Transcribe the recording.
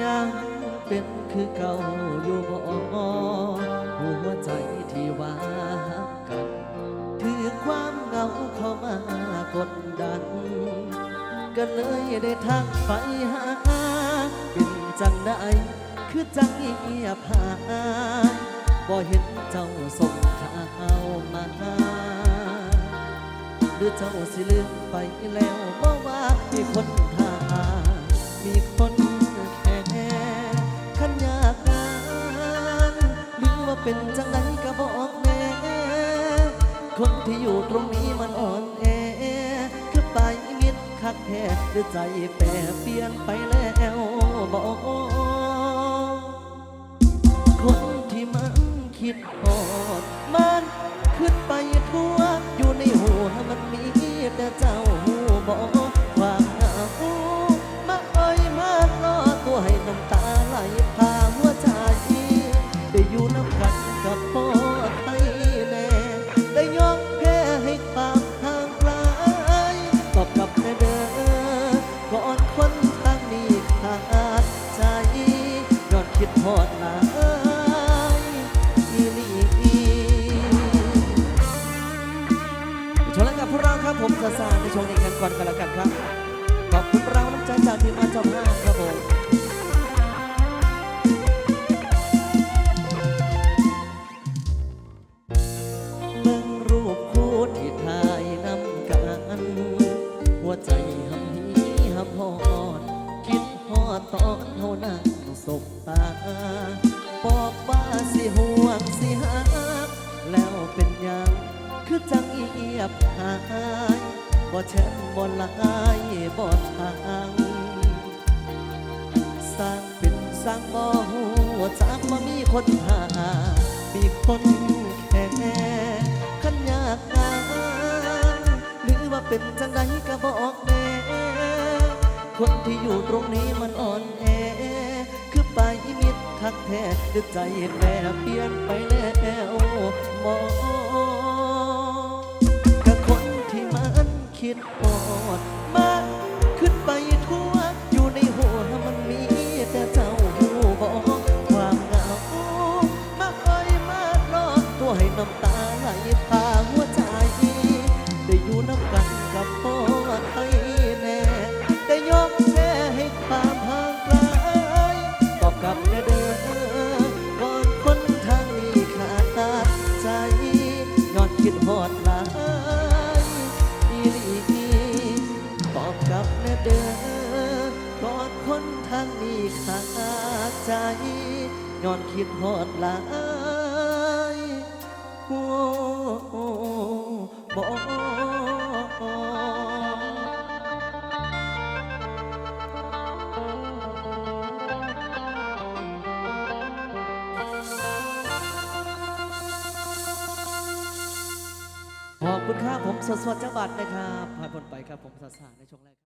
ยังเป็นคือเก่าอยู่บ่หัวใจที่ว่ากันถือความเหงาเข้ามากดดัน ก็เลยได้ทักไปหา เป็นจังได้คือจังเงียบหาบ่เห็นเจ้าส่งข่าวมาหรือเจ้าสิลืมไปแล้วบ่ว่ามีคน เป็นจังไดก็บอกแม่คนที่อยู่ตรงนี้มันอ่อนแอคือไปมิดคักแท้หรือใจแปรเปลี่ยนไปแล้วบอกคนที่มันคิดหอด คิดหอดหลายอีลีชมแล้วกับพวกเราครับผมซาซาในช่วงนี้กันก่อนกันแล้วกันครับ ขอบคุณเราน้ำใจจากทีมงาจอมห้าครับผมตอนเท่านั้นสบตา เอียบหายบ่แช่นบ่ลายบ่ทางสร้างเป็นสร้างบ่หัวจากบ่มีคนหา มีคนแค่ขันยากงานหรือว่าเป็นจังใดก็บอกแน่คนที่อยู่ตรงนี้มันอ่อนแอ คือไปมิดคักแท้หรือใจแปรเปลี่ยนไปแล้วมอง มันคิดอดมาขึ้นไปทั่ว อยู่ในหัวมันมีแต่เจ้าหูบอกความเหงามาเอ่ยมารอตัวให้น้ำตาไหลพาหัวใจ ได้อยู่น้ำกันกับพ่อไทยแน่ ได้ยกแพ้ให้ความห่างไกลตอกลับแน่เด้อก่อนคนทางนี้ขาดใจยอดคิดหอดหลา เด้อก่อนคนทางนี้ขาดใจย้อนคิดหอดหลายโอ้บอกขอบคุณครับผมสดๆจังหวัดนะครับผ่านผลไปครับผมสาสาในช่วงแรก